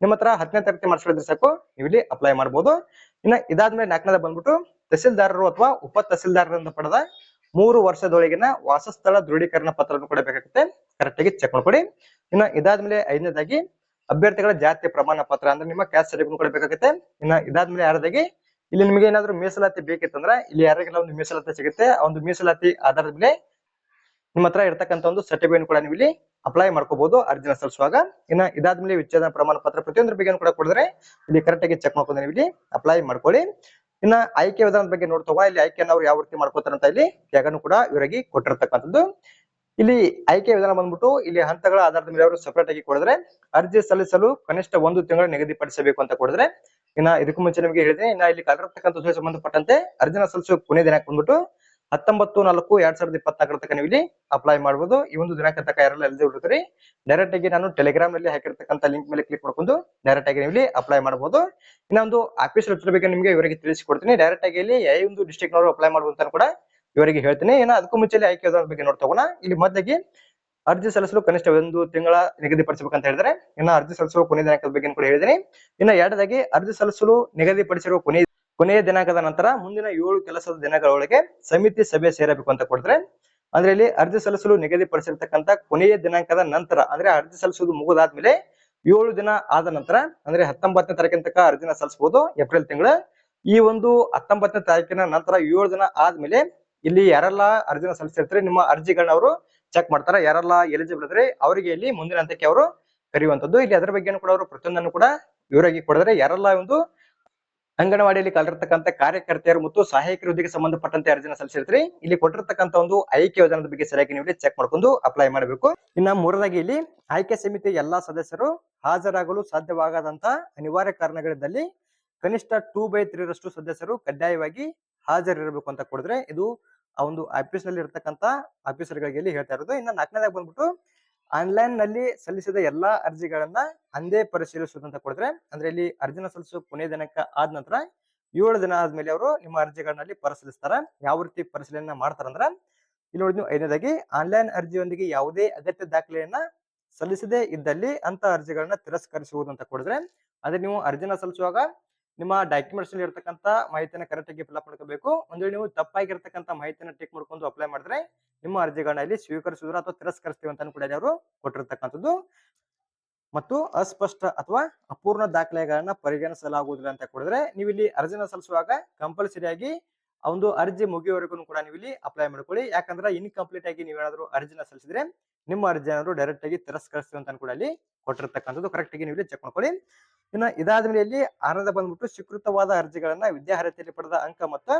Speaker 1: ನಿಮ್ಮ ಹತ್ರ ಹತ್ತನೇ ತರಗತಿ ಕಾರ್ಡ್ ಸಾಕು, ನೀವು ಇಲ್ಲಿ ಅಪ್ಲೈ ಮಾಡಬಹುದು ಇನ್ನ ಇದಾದ್ಮೇಲೆ ನಾಲ್ಕನೇದ ಬಂದ್ಬಿಟ್ಟು ತಹಸೀಲ್ದಾರರು ಅಥವಾ ಉಪ ತಹಸೀಲ್ದಾರರಿಂದ ಪಡೆದ ಮೂರು ವರ್ಷದೊಳಗಿನ ವಾಸಸ್ಥಳ ದೃಢೀಕರಣ ಪತ್ರವನ್ನು ಕೂಡ ಬೇಕಾಗುತ್ತೆ. ಕರೆಕ್ಟ್ ಆಗಿ ಚೆಕ್ ಮಾಡ್ಕೊಡಿ ಇನ್ನ ಇದಾದ್ಮೇಲೆ ಐದನೇದಾಗಿ ಅಭ್ಯರ್ಥಿಗಳ ಜಾತಿ ಪ್ರಮಾಣ ಪತ್ರ ಅಂದ್ರೆ ನಿಮ್ಮ ಕ್ಯಾಸ್ಟ್ ಸರ್ಟಿಫಿಕೇಟ್ ಕೂಡ ಬೇಕಾಗುತ್ತೆ. ಇನ್ನು ಇದಾದ್ಮೇಲೆ ಯಾರದಾಗಿ ಇಲ್ಲಿ ನಿಮಗೆ ಏನಾದ್ರು ಮೀಸಲಾತಿ ಬೇಕಿತ್ತಂದ್ರೆ ಇಲ್ಲಿ ಯಾರಿಗೆಲ್ಲ ಒಂದು ಮೀಸಲಾತಿ ಸಿಗುತ್ತೆ ಒಂದು ಮೀಸಲಾತಿ ಆಧಾರದ ಮೇಲೆ ನಿಮ್ಮ ಹತ್ರ ಇರ್ತಕ್ಕಂಥ ಒಂದು ಸರ್ಟಿಫಿಕೇಟ್ ಕೂಡ ನೀವು ಇಲ್ಲಿ ಅಪ್ಲೈ ಮಾಡ್ಕೋಬಹುದು ಅರ್ಜಿನ ಸಲ್ಲಿಸುವಾಗ ಇನ್ನ ಇದಾದ್ಮೇಲೆ ವಿಚ್ಛೇದನ ಪ್ರಮಾಣ ಪತ್ರ ಪ್ರತಿಯೊಂದ್ರ ಬಗ್ಗೆ ಕೂಡ ಕೊಡಿದ್ರೆ ಇಲ್ಲಿ ಕರೆಕ್ಟ್ ಆಗಿ ಚೆಕ್ ಮಾಡ್ಕೊಂಡು ನೀವು ಇಲ್ಲಿ ಅಪ್ಲೈ ಮಾಡ್ಕೊಳ್ಳಿ. ಇನ್ನ ಆಯ್ಕೆ ವಿಧಾನದ ಬಗ್ಗೆ ನೋಡ್ತವ. ಇಲ್ಲಿ ಆಯ್ಕೆಯನ್ನು ಅವ್ರು ಯಾವ ರೀತಿ ಮಾಡ್ಕೋತಾರೆ ಅಂತ ಇಲ್ಲಿ ಜಾಗನು ಕೂಡ ಇವರಿಗೆ ಕೊಟ್ಟಿರ್ತಕ್ಕಂಥದ್ದು. ಇಲ್ಲಿ ಆಯ್ಕೆ ವಿಧಾನ ಬಂದ್ಬಿಟ್ಟು ಇಲ್ಲಿ ಹಂತಗಳ ಆಧಾರದ ಮೇಲೆ ಅವರು ಸಪರೇಟ್ ಆಗಿ ಕೊಡಿದ್ರೆ ಅರ್ಜಿ ಸಲ್ಲಿಸಲು ಕನಿಷ್ಠ ಒಂದು ತಿಂಗಳು ನಿಗದಿಪಡಿಸಬೇಕು ಅಂತ ಕೊಡಿದ್ರೆ ಇನ್ನ ಇದಕ್ಕೂ ಮುಂಚೆ ನಿಮಗೆ ಹೇಳಿದ್ರೆ ಇನ್ನ ಇಲ್ಲಿ ಕಲಿರ್ತಕ್ಕಂಥ ಸಂಬಂಧಪಟ್ಟಂತೆ ಅರ್ಜಿನ ಸಲ್ಲಿಸುವ ಕೊನೆ ದಿನಕ್ಕೆ ಬಂದ್ಬಿಟ್ಟು ಹತ್ತೊಂಬತ್ತು, ನಾಲ್ಕು, ಎರಡ್ ಸಾವಿರದ ಇಪ್ಪತ್ನಾಲ್ಕರ ತನಕ ನೀವು ಇಲ್ಲಿ ಅಪ್ಲೈ ಮಾಡಬಹುದು ಈ ಒಂದು ದಿನಾಂಕ ತನಕ ಯಾರೆಲ್ಲ ಎಲಿಜಿಬಲ್ ಹುಡುಗರಿ ಡೈರೆಕ್ಟ್ ಆಗಿ ನಾನು ಟೆಲಿಗ್ರಾಮ್ನಲ್ಲಿ ಹಾಕಿರ್ತಕ್ಕಂಥ ಲಿಂಕ್ ಮೇಲೆ ಕ್ಲಿಕ್ ಮಾಡ್ಕೊಂಡು ಡೈರೆಕ್ಟ್ ಆಗಿ ನೀವು ಅಪ್ಲೈ ಮಾಡಬಹುದು ಇನ್ನೊಂದು ಆಫೀಸ್ ವೆಬ್ಸೈಟ್ ಬಗ್ಗೆ ನಿಮಗೆ ಇವರಿಗೆ ತಿಳಿಸಿಕೊಡ್ತೀನಿ. ಡೈರೆಕ್ಟ್ ಆಗಿ ಇಲ್ಲಿ ಯಾವ ಒಂದು ಡಿಸ್ಟ್ರಿಕ್ಟ್ ನವರು ಅಪ್ಲೈ ಮಾಡುವಂತ ಕೂಡ ಇವರಿಗೆ ಹೇಳ್ತೀನಿ. ಏನೋ ಅದಕ್ಕೂ ಮುಂಚೆ ಆಯ್ಕೆ ಬಗ್ಗೆ ನೋಡ್ತಾ ಹೋಗೋಣ. ಇಲ್ಲಿ ಮೊದಲಿಗೆ ಅರ್ಜಿ ಸಲ್ಲಿಸಲು ಕನಿಷ್ಠ ಒಂದು ತಿಂಗಳ ನಿಗದಿಪಡಿಸಬೇಕಂತ ಹೇಳಿದ್ರೆ, ಇನ್ನ ಅರ್ಜಿ ಸಲ್ಲಿಸುವ ಕೊನೆ ದಿನಾಂಕದ ಬಗ್ಗೆ ಕೂಡ ಹೇಳಿದ್ದೀನಿ. ಇನ್ನ ಎರಡದಾಗಿ ಅರ್ಜಿ ಸಲ್ಲಿಸಲು ನಿಗದಿಪಡಿಸಿರುವ ಕೊನೆಯ ಕೊನೆಯ ದಿನಾಂಕದ ನಂತರ ಮುಂದಿನ ಏಳು ಕೆಲಸದ ದಿನಗಳೊಳಗೆ ಸಮಿತಿ ಸಭೆ ಸೇರಬೇಕು ಅಂತ ಕೊಡ್ತಾರೆ. ಅಂದ್ರೆ ಇಲ್ಲಿ ಅರ್ಜಿ ಸಲ್ಲಿಸಲು ನಿಗದಿಪಡಿಸಿರ್ತಕ್ಕಂಥ ಕೊನೆಯ ದಿನಾಂಕದ ನಂತರ, ಅಂದ್ರೆ ಅರ್ಜಿ ಸಲ್ಲಿಸುವುದು ಮುಗಿದಾದ್ಮೇಲೆ ಏಳು ದಿನ ಆದ ನಂತರ, ಅಂದ್ರೆ ಹತ್ತೊಂಬತ್ತನೇ ತಾರೀಕಿನ ತನಕ ಅರ್ಜಿನ ಸಲ್ಲಿಸಬಹುದು, ಏಪ್ರಿಲ್ ತಿಂಗಳ. ಈ ಒಂದು ಹತ್ತೊಂಬತ್ತನೇ ತಾರೀಕಿನ ನಂತರ ಏಳು ದಿನ ಆದ್ಮೇಲೆ ಇಲ್ಲಿ ಯಾರೆಲ್ಲ ಅರ್ಜಿನ ಸಲ್ಲಿಸಿರ್ತಾರೆ, ನಿಮ್ಮ ಅರ್ಜಿಗಳನ್ನ ಅವರು ಚೆಕ್ ಮಾಡ್ತಾರೆ. ಯಾರೆಲ್ಲ ಎಲಿಜಿಬಲ್ ಇದ್ರೆ, ಅವರಿಗೆ ಇಲ್ಲಿ ಮುಂದಿನ ಹಂತಕ್ಕೆ ಅವರು ಕರೆಯುವಂತದ್ದು ಇಲ್ಲಿ ಅದರ ಬಗ್ಗೆ ಕೂಡ ಅವರು ಪ್ರತಿಯೊಂದನ್ನು ಕೂಡ ವಿವರಾಗಿ ಕೊಡಿದ್ರೆ ಯಾರೆಲ್ಲ ಒಂದು ಅಂಗನವಾಡಿಯಲ್ಲಿ ಕಲಿರ್ತಕ್ಕಂಥ ಕಾರ್ಯಕರ್ತೆಯರು ಮತ್ತು ಸಹಾಯಕರ ಹುದ್ದೆಗೆ ಸಂಬಂಧಪಟ್ಟಂತೆ ಅರ್ಜಿನ ಸಲ್ಲಿಸಿರ್ತೀರಿ. ಇಲ್ಲಿ ಕೊಟ್ಟಿರ್ತಕ್ಕಂಥ ಒಂದು ಆಯ್ಕೆ ಯೋಜನೆ ಬಗ್ಗೆ ಸರಿಯಾಗಿ ನೀವು ಚೆಕ್ ಮಾಡ್ಕೊಂಡು ಅಪ್ಲೈ ಮಾಡಬೇಕು. ಇನ್ನ ಮೂರದಾಗಿ ಇಲ್ಲಿ ಆಯ್ಕೆ ಸಮಿತಿ ಎಲ್ಲಾ ಸದಸ್ಯರು ಹಾಜರಾಗಲು ಸಾಧ್ಯವಾಗದಂತ ಅನಿವಾರ್ಯ ಕಾರಣಗಳಿದ್ದಲ್ಲಿ ಕನಿಷ್ಠ ಟೂ ಬೈ ತ್ರೀ ರಷ್ಟು ಸದಸ್ಯರು ಕಡ್ಡಾಯವಾಗಿ ಹಾಜರಿರಬೇಕು ಅಂತ ಕೊಡಿದ್ರೆ ಇದು ಆ ಒಂದು ಆಫೀಸ್ನಲ್ಲಿ ಇರ್ತಕ್ಕಂಥ ಆಫೀಸರ್ಗಳಿಗೆ ಇಲ್ಲಿ ಹೇಳ್ತಾ ಇರೋದು. ಇನ್ನ ನಾಲ್ಕನೇದಾಗ ಬಂದ್ಬಿಟ್ಟು ಆನ್ಲೈನ್ನಲ್ಲಿ ಸಲ್ಲಿಸಿದ ಎಲ್ಲಾ ಅರ್ಜಿಗಳನ್ನ ಅಂದೇ ಪರಿಶೀಲಿಸುವುದಂತ ಕೊಡಿದ್ರೆ, ಅಂದ್ರೆ ಇಲ್ಲಿ ಅರ್ಜಿನ ಸಲ್ಲಿಸುವ ಕೊನೆ ದಿನಕ್ಕೆ ಆದ ನಂತರ ಏಳು ದಿನ ಆದ್ಮೇಲೆ ಅವರು ನಿಮ್ಮ ಅರ್ಜಿಗಳನ್ನಲ್ಲಿ ಪರಿಶೀಲಿಸ್ತಾರೆ. ಯಾವ ರೀತಿ ಪರಿಶೀಲನೆ ಮಾಡ್ತಾರಂದ್ರ ಇಲ್ಲಿ ನೋಡಿ ನೀವು ಐದನೇದಾಗಿ ಆನ್ಲೈನ್ ಅರ್ಜಿಯೊಂದಿಗೆ ಯಾವುದೇ ಅಗತ್ಯ ದಾಖಲೆಯನ್ನ ಸಲ್ಲಿಸದೇ ಇದ್ದಲ್ಲಿ ಅಂತ ಅರ್ಜಿಗಳನ್ನ ತಿರಸ್ಕರಿಸುವುದಂತ ಅಂತ ಕೊಡಿದ್ರೆ ಅಂದ್ರೆ ನೀವು ಅರ್ಜಿನ ಸಲ್ಲಿಸುವಾಗ ನಿಮ್ಮ ಡಾಕ್ಯುಮೆಂಟ್ಸ್ ಅಲ್ಲಿ ಇರ್ತಕ್ಕಂಥ ಮಾಹಿತಿನ ಕರೆಕ್ಟ್ ಆಗಿ ಫಿಲ್ಅಪ್ ಮಾಡ್ಕೋಬೇಕು. ಒಂದು ನೀವು ತಪ್ಪಾಗಿರ್ತಕ್ಕಂಥ ಮಾಹಿತಿನ ಟೇಕ್ ಮಾಡ್ಕೊಂಡು ಅಪ್ಲೈ ಮಾಡಿದ್ರೆ ನಿಮ್ಮ ಅರ್ಜಿಗಳನ್ನ ಇಲ್ಲಿ ಸ್ವೀಕರಿಸಿದ್ರು ಅಥವಾ ತಿರಸ್ಕರಿಸ್ತೀವಿ ಅಂತ ಕೂಡ ಇಲ್ಲಿ ಅವರು ಕೊಟ್ಟಿರ್ತಕ್ಕಂಥದ್ದು. ಮತ್ತು ಅಸ್ಪಷ್ಟ ಅಥವಾ ಅಪೂರ್ಣ ದಾಖಲೆಗಳನ್ನ ಪರಿಗಣಿಸಲಾಗುವುದಿಲ್ಲ ಅಂತ ಕೊಡಿದ್ರೆ ನೀವು ಇಲ್ಲಿ ಅರ್ಜಿನ ಸಲ್ಲಿಸುವಾಗ ಕಂಪಲ್ಸರಿಯಾಗಿ ಒಂದು ಅರ್ಜಿ ಮುಗಿಯುವವರೆಗೂ ಕೂಡ ನೀವು ಇಲ್ಲಿ ಅಪ್ಲೈ ಮಾಡ್ಕೊಳ್ಳಿ. ಯಾಕಂದ್ರೆ ಇನ್ಕಂಪ್ಲೀಟ್ ಆಗಿ ನೀವೇನಾದ್ರೂ ಅರ್ಜಿನ ಸಲ್ಲಿಸಿದ್ರೆ ನಿಮ್ಮ ಅರ್ಜಿ ಏನಾದ್ರು ಡೈರೆಕ್ಟ್ ಆಗಿ ತಿರಸ್ಕರಿಸ್ತೀವಿ ಅಂತ ಕೂಡ ಅಲ್ಲಿ ಕೊಟ್ಟಿರ್ತಕ್ಕಂಥದ್ದು ಕರೆಕ್ಟ್ ಆಗಿ ನೀವು ಇಲ್ಲಿ ಚೆಕ್ ಮಾಡ್ಕೊಳ್ಳಿ. ಇನ್ನ ಇದಾದ್ಮೇಲೆ ಇಲ್ಲಿ ಆನಂದ ಬಂದ್ಬಿಟ್ಟು ಸ್ವೀಕೃತವಾದ ಅರ್ಜಿಗಳನ್ನ ವಿದ್ಯಾರ್ಹತೆಯಲ್ಲಿ ಪಡೆದ ಅಂಕ ಮತ್ತು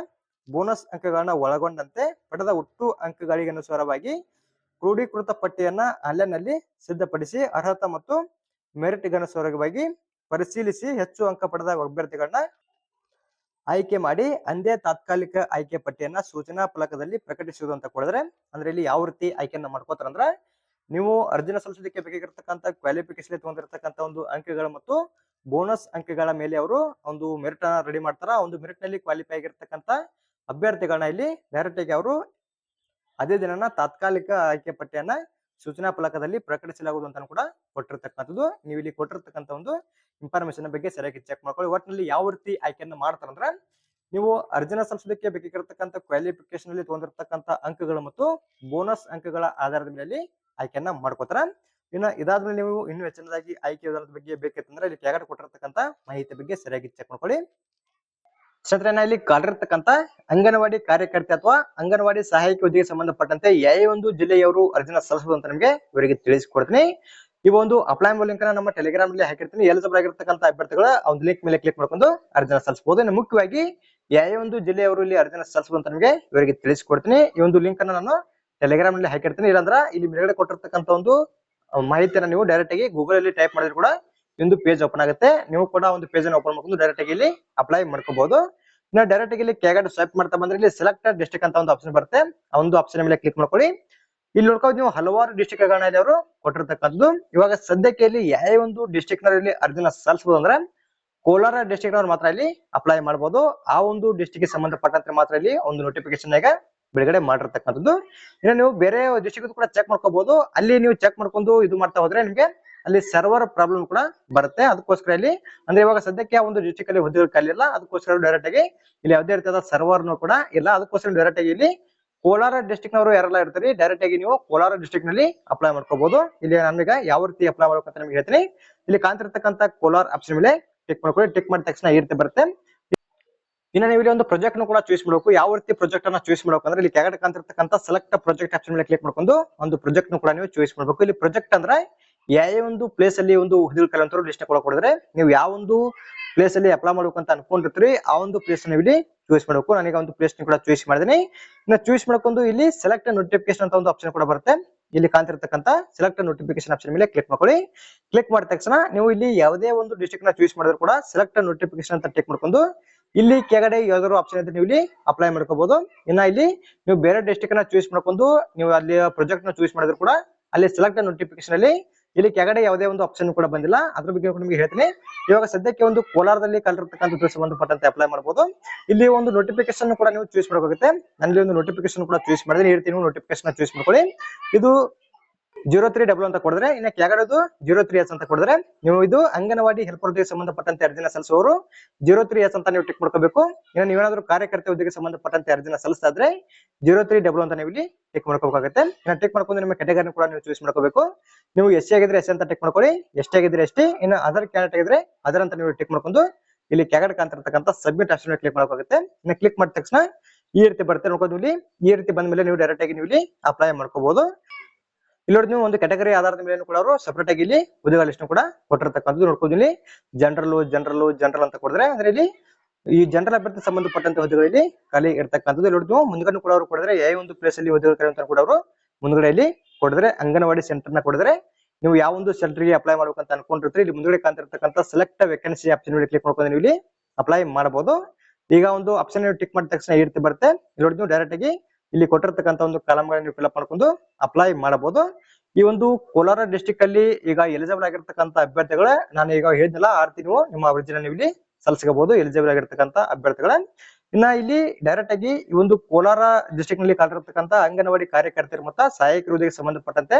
Speaker 1: ಬೋನಸ್ ಅಂಕಗಳನ್ನ ಒಳಗೊಂಡಂತೆ ಪಡೆದ ಒಟ್ಟು ಅಂಕಗಳಿಗೆ ಅನುಸಾರವಾಗಿ ಕ್ರೋಢೀಕೃತ ಪಟ್ಟಿಯನ್ನ ಆನ್ಲೈನ್ನಲ್ಲಿ ಸಿದ್ಧಪಡಿಸಿ ಅರ್ಹತಾ ಮತ್ತು ಮೆರಿಟ್ ಅನುಸಾರವಾಗಿ ಪರಿಶೀಲಿಸಿ ಹೆಚ್ಚು ಅಂಕ ಪಡೆದ ಅಭ್ಯರ್ಥಿಗಳನ್ನ ಆಯ್ಕೆ ಮಾಡಿ ಅಂದೇ ತಾತ್ಕಾಲಿಕ ಆಯ್ಕೆ ಪಟ್ಟಿಯನ್ನ ಸೂಚನಾ ಫಲಕದಲ್ಲಿ ಪ್ರಕಟಿಸುವುದು ಅಂತ ಕೊಡಿದ್ರೆ ಅಂದ್ರೆ ಇಲ್ಲಿ ಯಾವ ರೀತಿ ಆಯ್ಕೆಯನ್ನ ಮಾಡ್ಕೋತಾರ ಅಂದ್ರೆ ನೀವು ಅರ್ಜಿನ ಸಲ್ಲಿಸೋದಕ್ಕೆ ಬೇಕಾಗಿರ್ತಕ್ಕಂಥ ಕ್ವಾಲಿಫಿಕೇಶನ್ ತಗೊಂಡಿರ್ತಕ್ಕಂಥ ಒಂದು ಅಂಕಗಳು ಮತ್ತು ಬೋನಸ್ ಅಂಕಗಳ ಮೇಲೆ ಅವರು ಒಂದು ಮೆರಿಟ್ ಅನ್ನ ರೆಡಿ ಮಾಡ್ತಾರ. ಒಂದು ಮೆರಿಟ್ನಲ್ಲಿ ಕ್ವಾಲಿಫೈ ಆಗಿರ್ತಕ್ಕಂಥ ಅಭ್ಯರ್ಥಿಗಳನ್ನ ಇಲ್ಲಿ ಡೈರೆಕ್ಟ್ ಆಗಿ ಅವರು ಅದೇ ದಿನನ ತಾತ್ಕಾಲಿಕ ಆಯ್ಕೆ ಪಟ್ಟಿಯನ್ನ ಸೂಚನಾ ಫಲಕದಲ್ಲಿ ಪ್ರಕಟಿಸಲಾಗುವುದು ಅಂತ ಕೂಡ ಕೊಟ್ಟಿರ್ತಕ್ಕಂಥದ್ದು. ನೀವು ಇಲ್ಲಿ ಕೊಟ್ಟಿರ್ತಕ್ಕಂಥ ಒಂದು ಇನ್ಫಾರ್ಮೇಶನ್ ಬಗ್ಗೆ ಸರಿಯಾಗಿ ಚೆಕ್ ಮಾಡ್ಕೊಳ್ಳಿ. ಒಟ್ಟಿನಲ್ಲಿ ಯಾವ ರೀತಿ ಆಯ್ಕೆಯನ್ನ ಮಾಡ್ತಾರಂದ್ರೆ ನೀವು ಅರ್ಜಿನ ಸಂಸದಕ್ಕೆ ಬೇಕಾಗಿರ್ತಕ್ಕಂಥ ಕ್ವಾಲಿಫಿಕೇಶನ್ ಅಲ್ಲಿ ತಗೊಂಡಿರ್ತಕ್ಕಂಥ ಅಂಕಗಳು ಮತ್ತು ಬೋನಸ್ ಅಂಕಗಳ ಆಧಾರದ ಮೇಲೆ ಆಯ್ಕೆಯನ್ನ ಮಾಡ್ಕೋತಾರ. ಇನ್ನು ಇದಾದ್ಮೇಲೆ ನೀವು ಇನ್ನು ಹೆಚ್ಚಿನದಾಗಿ ಆಯ್ಕೆ ಬಗ್ಗೆ ಬೇಕಿತ್ತಂದ್ರೆ ಇಲ್ಲಿ ಕೆಳಗಡೆ ಕೊಟ್ಟಿರ್ತಕ್ಕಂಥ ಮಾಹಿತಿ ಬಗ್ಗೆ ಸರಿಯಾಗಿ ಚೆಕ್ ಮಾಡ್ಕೊಳ್ಳಿ. ಸ್ನೇಹಿತರೆ ನಾ ಇಲ್ಲಿ ಕಾಲಿರ್ತಕ್ಕಂಥ ಅಂಗನವಾಡಿ ಕಾರ್ಯಕರ್ತೆ ಅಥವಾ ಅಂಗನವಾಡಿ ಸಹಾಯಕ ಹುದ್ದೆಗೆ ಸಂಬಂಧಪಟ್ಟಂತೆ ಯಾವ ಒಂದು ಜಿಲ್ಲೆಯವರು ಅರ್ಜಿನ ಸಲ್ಲಿಸಬಹುದು ಅಂತ ನಿಮಗೆ ಇವರಿಗೆ ತಿಳಿಸಿಕೊಡ್ತೀನಿ. ಈ ಒಂದು ಅಪ್ಲೈ ಲಿಂಕ್ ನಮ್ಮ ಟೆಲಿಗ್ರಾಮ್ ಅಲ್ಲಿ ಹಾಕಿರ್ತೀನಿ. ಎಲಿಜಿಬಲ್ ಆಗಿರ್ತಕ್ಕಂಥ ಅಭ್ಯರ್ಥಿಗಳ ಒಂದು ಲಿಂಕ್ ಮೇಲೆ ಕ್ಲಿಕ್ ಮಾಡ್ಕೊಂಡು ಅರ್ಜಿನ ಸಲ್ಲಿಸಬಹುದು. ಇನ್ನು ಮುಖ್ಯವಾಗಿ ಯಾವ ಒಂದು ಜಿಲ್ಲೆಯವರು ಇಲ್ಲಿ ಅರ್ಜಿನ ಸಲ್ಲಿಸಬಹುದು ಅಂತ ನಿಮಗೆ ಇವರಿಗೆ ತಿಳಿಸಿಕೊಡ್ತೀನಿ. ಈ ಒಂದು ಲಿಂಕ್ ಅನ್ನ ನಾನು ಟೆಲಿಗ್ರಾಮ್ ಅಲ್ಲಿ ಹಾಕಿರ್ತೀನಿ ಇಲ್ಲಾಂದ್ರೆ ಇಲ್ಲಿ ಮೇಲ್ಗಡೆ ಕೊಟ್ಟಿರ್ತಕ್ಕಂಥ ಒಂದು ಮಾಹಿತಿಯನ್ನು ನೀವು ಡೈರೆಕ್ಟ್ ಆಗಿ ಗೂಗಲ್ ಅಲ್ಲಿ ಟೈಪ್ ಮಾಡಿದ್ರು ಕೂಡ ಒಂದು ಪೇಜ್ ಓಪನ್ ಆಗುತ್ತೆ. ನೀವು ಕೂಡ ಒಂದು ಪೇಜ್ ಅನ್ನು ಓಪನ್ ಮಾಡ್ಕೊಂಡು ಡೈರೆಕ್ಟ್ ಆಗಿ ಇಲ್ಲಿ ಅಪ್ಲೈ ಮಾಡ್ಕೋಬಹುದು ನಾವು ಡೈರೆಕ್ಟ್ ಆಗಿ ಇಲ್ಲಿ ಕೆಳಗಡೆ ಸ್ವೈಪ್ ಮಾಡ್ತಾ ಬಂದ್ರೆ ಇಲ್ಲಿ ಸೆಲೆಕ್ಟ್ ಡಿಸ್ಟ್ರಿಕ್ಟ್ ಅಂತ ಒಂದು ಆಪ್ಷನ್ ಬರುತ್ತೆ. ಆ ಒಂದು ಆಪ್ಷನ್ ಮೇಲೆ ಕ್ಲಿಕ್ ಮಾಡ್ಕೊಳ್ಳಿ. ಇಲ್ಲಿ ನೋಡ್ಕೊಂಡು ನೀವು ಹಲವಾರು ಡಿಸ್ಟಿಕ್ ಗಳನ್ನ ಅವರು ಕೊಟ್ಟಿರ್ತಕ್ಕಂಥದ್ದು. ಇವಾಗ ಸದ್ಯಕ್ಕೆ ಇಲ್ಲಿ ಯಾವ ಒಂದು ಡಿಸ್ಟ್ರಿಕ್ಟ್ನಲ್ಲಿ ಅರ್ಜಿನ ಸಲ್ಲಿಸಬಹುದು ಅಂದ್ರೆ ಕೋಲಾರ ಡಿಸ್ಟ್ರಿಕ್ಟ್ ನವ್ರು ಮಾತ್ರ ಇಲ್ಲಿ ಅಪ್ಲೈ ಮಾಡಬಹುದು ಆ ಒಂದು ಡಿಸ್ಟಿಕ್ ಸಂಬಂಧಪಟ್ಟಂತೆ ಮಾತ್ರ ಇಲ್ಲಿ ಒಂದು ನೋಟಿಫಿಕೇಶನ್ ಈಗ ಬಿಡುಗಡೆ ಮಾಡಿರ್ತಕ್ಕಂಥದ್ದು. ಇನ್ನು ನೀವು ಬೇರೆ ಡಿಸ್ಟ್ರಿಕ್ಟ್ ಕೂಡ ಚೆಕ್ ಮಾಡ್ಕೋಬಹುದು ಅಲ್ಲಿ ನೀವು ಚೆಕ್ ಮಾಡ್ಕೊಂಡು ಇದು ಮಾಡ್ತಾ ಹೋದ್ರೆ ನಿಮಗೆ ಅಲ್ಲಿ ಸರ್ವರ್ ಪ್ರಾಬ್ಲಮ್ ಕೂಡ ಬರುತ್ತೆ. ಅದಕ್ಕೋಸ್ಕರ ಇಲ್ಲಿ ಅಂದ್ರೆ ಇವಾಗ ಸದ್ಯಕ್ಕೆ ಒಂದು ಡಿಸ್ಟಿಕ್ ಅಲ್ಲಿ ಹುದ್ದೆಗಳು ಕಲಿಲ್ಲ ಅದಕ್ಕೋಸ್ಕರ ಡೈರೆಕ್ಟ್ ಆಗಿ ಇಲ್ಲಿ ಯಾವುದೇ ರೀತಿಯಾದ ಸರ್ವರ್ ಕೂಡ ಇಲ್ಲ. ಅದಕ್ಕೋಸ್ಕರ ಡೈರೆಕ್ಟ್ ಆಗಿ ಇಲ್ಲಿ ಕೋಲಾರ ಡಿಸ್ಟಿಕ್ ನವರು ಯಾರೆಲ್ಲ ಇರ್ತಾರೆ ಡೈರೆಕ್ಟ್ ಆಗಿ ನೀವು ಕೋಲಾರ ಡಿಸ್ಟಿಕ್ನಲ್ಲಿ ಅಪ್ಲೈ ಮಾಡ್ಕೋಬಹುದು ಇಲ್ಲಿ ನಮಗೆ ಯಾವ ರೀತಿ ಅಪ್ಲೈ ಮಾಡ್ಬೇಕು ಅಂತ ನಿಮ್ಗೆ ಹೇಳ್ತೀನಿ. ಇಲ್ಲಿ ಕಾಣ್ತಿರ್ತಕ್ಕಂಥ ಕೋಲಾರ ಆಪ್ಷನ್ ಮೇಲೆ ಟಿಕ್ ಮಾಡ್ಕೊಳ್ಳಿ. ಟಿಕ್ ಮಾಡಿದ ತಕ್ಷಣ ಈ ರೀತಿ ಬರುತ್ತೆ. ಇನ್ನು ನೀವು ಇಲ್ಲಿ ಒಂದು ಪ್ರಾಜೆಕ್ಟ್ ಕೂಡ ಚೂಸ್ ಮಾಡಬೇಕು. ಯಾವ ರೀತಿ ಪ್ರಾಜೆಕ್ಟ್ ಅನ್ನ ಚೂಸ್ ಮಾಡಬೇಕು ಅಂದ್ರೆ ಇಲ್ಲಿ ಕೆಳಗಡೆ ಕಾಣ್ತಿರ್ತಕ್ಕಂಥ ಸೆಲೆಕ್ಟ್ ಪ್ರಾಜೆಕ್ಟ್ ಆಪ್ಷನ್ ಮೇಲೆ ಕ್ಲಿಕ್ ಮಾಡ್ಕೊಂಡು ಒಂದು ಪ್ರಾಜೆಕ್ಟ್ ಕೂಡ ನೀವು ಚೂಸ್ ಮಾಡಬೇಕು. ಇಲ್ಲಿ ಪ್ರಾಜೆಕ್ಟ್ ಅಂದ್ರೆ ಯಾವ ಒಂದು ಪ್ಲೇಸ್ ಅಲ್ಲಿ ಒಂದು ಕಲಂತರು ಲಿಸ್ಟ್ ಕೂಡ ಕೊಡಿದ್ರೆ ನೀವು ಯಾವ ಒಂದು ಪ್ಲೇಸ್ ಅಲ್ಲಿ ಅಪ್ಲೈ ಮಾಡಬೇಕು ಅಂತ ಅನ್ಕೊಂಡಿರ್ತೀರಿ, ಆ ಒಂದು ಪ್ಲೇಸ್ ನೀವು ಇಲ್ಲಿ ಚೂಸ್ ಮಾಡಬೇಕು. ನನಗೆ ಒಂದು ಪ್ಲೇಸ್ ಕೂಡ ಚೂಸ್ ಮಾಡಿದೀನಿ. ಇನ್ನು ಚೂಸ್ ಮಾಡ್ಕೊಂಡು ಇಲ್ಲಿ ಸೆಲೆಕ್ಟ್ ನೋಟಿಫಿಕೇಶನ್ ಅಂತ ಒಂದು ಆಪ್ಷನ್ ಕೂಡ ಬರುತ್ತೆ. ಇಲ್ಲಿ ಕಾಣ್ತಿರ್ತಕ್ಕಂಥ ಸೆಲೆಕ್ಟ್ ನೋಟಿಫಿಕೇಶನ್ ಆಪ್ಷನ್ ಮೇಲೆ ಕ್ಲಿಕ್ ಮಾಡ್ಕೊಳ್ಳಿ. ಕ್ಲಿಕ್ ಮಾಡಿದ ತಕ್ಷಣ ನೀವು ಇಲ್ಲಿ ಯಾವುದೇ ಒಂದು ಡಿಸ್ಟ್ರಿಕ್ಟ್ನ ಚೂಸ್ ಮಾಡಿದ್ರು ಕೂಡ ಸೆಲೆಕ್ಟ್ ನೋಟಿಫಿಕೇಶನ್ ಅಂತ ಕ್ಲಿಕ್ ಮಾಡ್ಕೊಂಡು ಇಲ್ಲಿ ಕೆಳಗಡೆ ಯಾವ್ದಾದ್ರು ಆಪ್ಷನ್ ಇದ್ರೆ ನೀವು ಇಲ್ಲಿ ಅಪ್ಲೈ ಮಾಡ್ಕೋಬಹುದು ಇನ್ನ ಇಲ್ಲಿ ನೀವು ಬೇರೆ ಡಿಸ್ಟಿಕ್ನ ಚೂಸ್ ಮಾಡ್ಕೊಂಡು ನೀವು ಅಲ್ಲಿ ಪ್ರಾಜೆಕ್ಟ್ನ ಚೂಸ್ ಮಾಡಿದ್ರು ಕೂಡ ಅಲ್ಲಿ ಸೆಲೆಕ್ಟ್ ನೋಟಿಫಿಕೇಶನ್ ಅಲ್ಲಿ ಇಲ್ಲಿ ಕೆಳಗಡೆ ಯಾವುದೇ ಒಂದು ಆಪ್ಷನ್ ಕೂಡ ಬಂದಿಲ್ಲ. ಅದ್ರ ಬಗ್ಗೆ ನಿಮಗೆ ಹೇಳ್ತೀನಿ. ಇವಾಗ ಸದ್ಯಕ್ಕೆ ಒಂದು ಕೋಲಾರದಲ್ಲಿ ಕಲಿರ್ತಕ್ಕಂಥ ಸಂಬಂಧಪಟ್ಟಂತೆ ಅಪ್ಲೈ ಮಾಡಬಹುದು ಇಲ್ಲಿ ಒಂದು ನೋಟಿಫಿಕೇಶನ್ ಕೂಡ ನೀವು ಚೂಸ್ ಮಾಡಬೇಕಾಗುತ್ತೆ ನನ್ನಲ್ಲಿ ಒಂದು ನೋಟಿಫಿಕೇಶನ್ ಕೂಡ ಚೂಸ್ ಮಾಡಿದ್ರೆ ಹೇಳ್ತೀನಿ ನೋಟಿಫಿಕೇಶನ್ ಚೂಸ್ ಮಾಡ್ಕೊಳ್ಳಿ. ಇದು ಜೀರೋ ತ್ರೀ ಡಬಲ್ ಅಂತ ಕೊಡಿದ್ರೆ ಇನ್ನ ಕೆಳಗಡೆದು ಜೀರೋ ತ್ರೀ ಎಸ್ ಅಂತ ಕೊಡಿದ್ರೆ, ನೀವು ಇದು ಅಂಗನವಾಡಿ ಹೆಲ್ಪರ್ಗೆ ಸಂಬಂಧಪಟ್ಟಂತೆ ಅರ್ಜಿನ ಸಲ್ಲಿಸುವವರು, ಜೀರೋ ತ್ರೀ ಎಸ್ ಅಂತ ನೀವು ಟಿಕ್ ಮಾಡ್ಕೋಬೇಕು. ಇನ್ನು ನೀವೇನಾದ್ರೂ ಕಾರ್ಯಕರ್ತ ಹುದ್ದೆಗೆ ಸಂಬಂಧಪಟ್ಟಂತೆ ಅರ್ಜಿನ ಸಲ್ಲಿಸ್ತಾ ಇದ್ರೆ ಜೀರೋ ತ್ರೀ ಡಬಲ್ ಅಂತ ನೀವು ಇಲ್ಲಿ ಟಿಕ್ ಮಾಡ್ಕೋಬೇಕಾಗುತ್ತೆ. ಇನ್ನು ಟಿಕ್ ಮಾಡ್ಕೊಂಡು ನಿಮ್ಮ ಕೆಟಗರಿ ಕೂಡ ನೀವು ಚೂಸ್ ಮಾಡ್ಕೋಬೇಕು. ನೀವು ಎಸ್ ಆಗಿದ್ರೆ ಎಸ್ ಅಂತ ಟಿಕ್ ಮಾಡ್ಕೊಳ್ಳಿ ಎಷ್ಟೇ ಆಗಿದ್ರೆ ಎಷ್ಟೇ ಇನ್ನು ಅದರ್ ಕ್ಯಾಂಡಿಡೇಟ್ ಆಗಿದ್ರೆ ಅದರ್ ಅಂತ ನೀವು ಟಿಕ್ ಮಾಡ್ಕೊಂಡು ಇಲ್ಲಿ ಕೆಳಗಡೆ ಕಾಣ್ತಿರ್ತಕ್ಕಂಥ ಸಬ್ಮಿಟ್ ಆಪ್ಷನ್ ಕ್ಲಿಕ್ ಮಾಡೋಕ್ಕಾಗುತ್ತೆ ಇನ್ನು ಕ್ಲಿಕ್ ಮಾಡಿದ ತಕ್ಷಣ ಈ ರೀತಿ ಬರುತ್ತೆ ನೋಡ್ಕೊಂಡು ಇಲ್ಲಿ, ಈ ರೀತಿ ಬಂದ ಮೇಲೆ ನೀವು ಡೈರೆಕ್ಟ್ ಆಗಿ ನೀವು ಇಲ್ಲಿ ಅಪ್ಲೈ ಮಾಡ್ಕೋಬಹುದು ಇಲ್ಲಿ ನೀವು ಒಂದು ಕೆಟಗರಿ ಆಧಾರದ ಮೇಲೆ ಕೂಡ ಅವರು ಸಪರೇಟ್ ಆಗಿ ಇಲ್ಲಿ ಹುದ್ದೆಗಳ ಲಿಸ್ಟ್ ಕೂಡ ಕೊಟ್ಟಿರ್ತಕ್ಕಂಥದ್ದು ನೋಡ್ಕೋದಿಲ್ಲಿ ಜನರಲ್ ಜನರಲ್ ಜನರಲ್ ಅಂತ ಕೊಡಿದ್ರೆ ಅಂದ್ರೆ ಇಲ್ಲಿ ಈ ಜನರಲ್ ಅಭ್ಯರ್ಥಿ ಸಂಬಂಧಪಟ್ಟಂತ ಹುದ್ದೆಗಳಲ್ಲಿ ಖಾಲಿ ಇರ್ತಕ್ಕಂಥದ್ದು. ಇಲ್ಲಿ ನೋಡಿದ್ವಿ ಮುಂದ್ಗಡೆ ಕೂಡ ಅವರು ಕೊಡಿದ್ರೆ ಯಾವ ಒಂದು ಪ್ಲೇಸ್ ಅಲ್ಲಿ ಹುದ್ದೆಗಳು ಖಾಲಿ ಅಂತ ಕೂಡ ಅವರು ಮುಂದ್ಗಡೆ ಇಲ್ಲಿ ಕೊಡಿದ್ರೆ ಅಂಗನವಾಡಿ ಸೆಂಟರ್ನ ಕೊಡಿದ್ರೆ ನೀವು ಯಾವ ಒಂದು ಸೆಂಟರ್ಗೆ ಅಪ್ಲೈ ಮಾಡ್ಬೇಕಂತ ಅನ್ಕೊಂಡಿರ್ತೀರಿ, ಇಲ್ಲಿ ಮುಂದ್ಗಡೆ ಕಾಣ್ತಿರ್ತಕ್ಕಂಥ ಸೆಲೆಕ್ಟ್ ವೇಕೆನ್ಸಿ ಆಪ್ಷನ್ ಮೇಲೆ ಕ್ಲಿಕ್ ಮಾಡ್ಕೊಂಡು ನೀವು ಇಲ್ಲಿ ಅಪ್ಲೈ ಮಾಡಬಹುದು. ಈಗ ಒಂದು ಆಪ್ಷನ್ ಟಿಕ್ ಮಾಡಿದ ತಕ್ಷಣ ಇರ್ತಿ ರೀತಿ ಬರುತ್ತೆ. ಇಲ್ಲಿ ನೋಡಿ ನೀವು ಡೈರೆಕ್ಟ್ ಆಗಿ ಇಲ್ಲಿ ಕೊಟ್ಟಿರ್ತಕ್ಕಂಥ ಒಂದು ಕಾಲಮ್ ನೀವು ಫಿಲ್ಅಪ್ ಮಾಡ್ಕೊಂಡು ಅಪ್ಲೈ ಮಾಡಬಹುದು ಈ ಒಂದು ಕೋಲಾರ ಡಿಸ್ಟಿಕ್ ಅಲ್ಲಿ ಈಗ ಎಲಿಜಿಬಲ್ ಆಗಿರ್ತಕ್ಕಂತ ಅಭ್ಯರ್ಥಿಗಳೇ, ನಾನು ಈಗ ಹೇಳಿದ್ನಲ್ಲ ಆರ್ತಿ ರೀತಿ ನೀವು ನಿಮ್ಮ ಅರ್ಜಿನ ನೀವು ಇಲ್ಲಿ ಸಲ್ಲಿಸಬಹುದು ಎಲಿಜಿಬಲ್ ಆಗಿರ್ತಕ್ಕಂತ ಅಭ್ಯರ್ಥಿಗಳ. ಇನ್ನ ಇಲ್ಲಿ ಡೈರೆಕ್ಟ್ ಆಗಿ ಈ ಒಂದು ಕೋಲಾರ ಡಿಸ್ಟಿಕ್ನಲ್ಲಿ ಕಾಲಿರ್ತಕ್ಕಂಥ ಅಂಗನವಾಡಿ ಕಾರ್ಯಕರ್ತರು ಮತ್ತು ಸಹಾಯಕ ಹುದ್ದೆಗೆ ಸಂಬಂಧಪಟ್ಟಂತೆ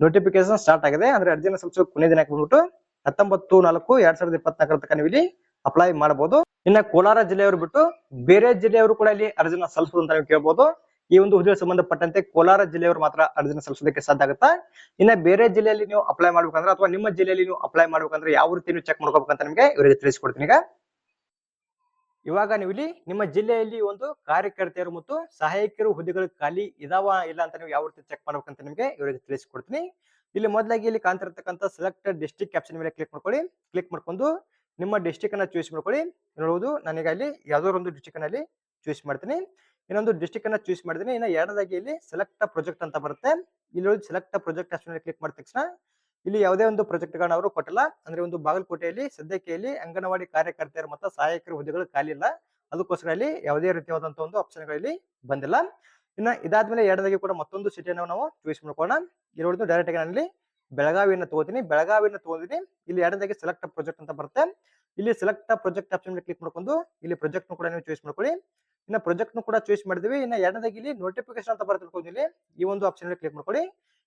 Speaker 1: ನೋಟಿಫಿಕೇಶನ್ ಸ್ಟಾರ್ಟ್ ಆಗಿದೆ. ಅಂದ್ರೆ ಅರ್ಜಿನ ಸಲ್ಲಿಸುವ ಕೊನೆ ದಿನಾಂಕ ಬಂದ್ಬಿಟ್ಟು ಹತ್ತೊಂಬತ್ತು ನಾಲ್ಕು ಎರಡ್ ಸಾವಿರದ ಇಪ್ಪತ್ನಾಲ್ಕರ ತನಕ ನೀವು ಇಲ್ಲಿ ಅಪ್ಲೈ ಮಾಡಬಹುದು ಇನ್ನ ಕೋಲಾರ ಜಿಲ್ಲೆಯವರು ಬಿಟ್ಟು ಬೇರೆ ಜಿಲ್ಲೆಯವರು ಕೂಡ ಇಲ್ಲಿ ಅರ್ಜಿನ ಸಲ್ಲಿಸಬಹುದು ಅಂತ ನೀವು ಕೇಳಬಹುದು ಈ ಒಂದು ಹುದ್ದೆ ಸಂಬಂಧಪಟ್ಟಂತೆ ಕೋಲಾರ ಜಿಲ್ಲೆಯವರು ಮಾತ್ರ ಅರ್ಜಿನ ಸಲ್ಲಿಸೋದಕ್ಕೆ ಸಾಧ್ಯ ಆಗುತ್ತಾ? ಇನ್ನ ಬೇರೆ ಜಿಲ್ಲೆಯಲ್ಲಿ ನೀವು ಅಪ್ಲೈ ಮಾಡ್ಬೇಕಂದ್ರೆ ಅಥವಾ ನಿಮ್ಮ ಜಿಲ್ಲೆಯಲ್ಲಿ ನೀವು ಅಪ್ಲೈ ಮಾಡ್ಬೇಕಂದ್ರೆ ಯಾವ ರೀತಿ ನೀವು ಚೆಕ್ ಮಾಡ್ಕೋಬೇಕಂತ ನಿಮಗೆ ಇವರಿಗೆ ತಿಳಿಸ್ಕೊಡ್ತೀನಿ ಈಗ. ಇವಾಗ ನೀವು ಇಲ್ಲಿ ನಿಮ್ಮ ಜಿಲ್ಲೆಯಲ್ಲಿ ಒಂದು ಕಾರ್ಯಕರ್ತೆಯರು ಮತ್ತು ಸಹಾಯಕರು ಹುದ್ದೆಗಳು ಖಾಲಿ ಇದಾವ ಇಲ್ಲ ಅಂತ ನೀವು ಯಾವ ರೀತಿ ಚೆಕ್ ಮಾಡ್ಬೇಕಂತ ನಿಮಗೆ ಇವರಿಗೆ ತಿಳಿಸ್ಕೊಡ್ತೀನಿ. ಇಲ್ಲಿ ಮೊದಲಾಗಿ ಇಲ್ಲಿ ಕಾಣ್ತಿರ್ತಕ್ಕಂಥ ಸೆಲೆಕ್ಟೆಡ್ ಡಿಸ್ಟಿಕ್ ಆಪ್ಷನ್ ಮೇಲೆ ಕ್ಲಿಕ್ ಮಾಡ್ಕೊಳ್ಳಿ. ಕ್ಲಿಕ್ ಮಾಡ್ಕೊಂಡು ನಿಮ್ಮ ಡಿಸ್ಟಿಕ್ ಅನ್ನ ಚೂಸ್ ಮಾಡ್ಕೊಳ್ಳಿ. ನೋಡುವುದು ನನಗೆ ಇಲ್ಲಿ ಯಾವ್ದೋ ಒಂದು ಡಿಸ್ಟಿಕ್ ಅಲ್ಲಿ ಚೂಸ್ ಮಾಡ್ತೀನಿ. ಇನ್ನೊಂದು ಡಿಸ್ಟಿಕ್ ಅನ್ನ ಚೂಸ್ ಮಾಡಿದ್ರೆ ಇನ್ನು ಎರಡದಾಗಿ ಇಲ್ಲಿ ಸೆಲೆಕ್ಟ್ ಪ್ರಾಜೆಕ್ಟ್ ಅಂತ ಬರುತ್ತೆ. ಇಲ್ಲಿ ಸೆಲೆಕ್ಟ್ ಪ್ರಾಜೆಕ್ಟ್ ಮೇಲೆ ಕ್ಲಿಕ್ ಮಾಡಿದ ತಕ್ಷಣ ಇಲ್ಲಿ ಯಾವುದೇ ಒಂದು ಪ್ರಾಜೆಕ್ಟ್ ಗಳನ್ನ ಅವರು ಕೊಟ್ಟಲ್ಲ. ಅಂದ್ರೆ ಒಂದು ಬಾಗಲಕೋಟೆಯಲ್ಲಿ, ಸದ್ಯಕ್ಕೆ ಇಲ್ಲಿ ಅಂಗನವಾಡಿ ಕಾರ್ಯಕರ್ತೆಯರು ಮತ್ತು ಸಹಾಯಕರ ಹುದ್ದೆಗಳು ಖಾಲಿ ಇಲ್ಲ. ಅದಕ್ಕೋಸ್ಕರ ಇಲ್ಲಿ ಯಾವುದೇ ರೀತಿಯಾದಂತಹ ಒಂದು ಆಪ್ಷನ್ಗಳಲ್ಲಿ ಬಂದಿಲ್ಲ. ಇನ್ನ ಇದಾದ್ಮೇಲೆ ಎರಡದಾಗಿ ಕೂಡ ಮತ್ತೊಂದು ಸಿಟಿಯನ್ನು ನಾವು ಚೂಸ್ ಮಾಡ್ಕೊಳ್ಳೋಣ. ಇಲ್ಲಿ ಡೈರೆಕ್ಟ್ ಆಗಿ ಬೆಳಗಾವಿಯನ್ನ ತಗೋತೀನಿ. ಬೆಳಗಾವಿಯನ್ನು ತಗೋತೀನಿ ಇಲ್ಲಿ ಎರಡದಾಗಿ ಸೆಲೆಕ್ಟ್ ಪ್ರಾಜೆಕ್ಟ್ ಅಂತ ಬರುತ್ತೆ. ಇಲ್ಲಿ ಸೆಲೆಕ್ಟ್ ಪ್ರಾಜೆಕ್ಟ್ ಆಪ್ಷನ್ ಕ್ಲಿಕ್ ಮಾಡ್ಕೊಂಡು ಇಲ್ಲಿ ಪ್ರಾಜೆಕ್ಟ್ ಕೂಡ ನೀವು ಚೂಸ್ ಮಾಡ್ಕೊಳ್ಳಿ. ಇನ್ನ ಪ್ರಾಜೆಕ್ಟ್ ಕೂಡ ಚೂಸ್ ಮಾಡಿದ್ವಿ. ಇನ್ನ ಎರಡನೇದಾಗಿ ಇಲ್ಲಿ ನೋಟಿಫಿಕೇಶನ್ ಅಂತ ಬರುತ್ತೆ ಇಲ್ಲಿ. ಈ ಒಂದು ಆಪ್ಷನ್ ಮೇಲೆ ಕ್ಲಿಕ್ ಮಾಡ್ಕೊಳ್ಳಿ.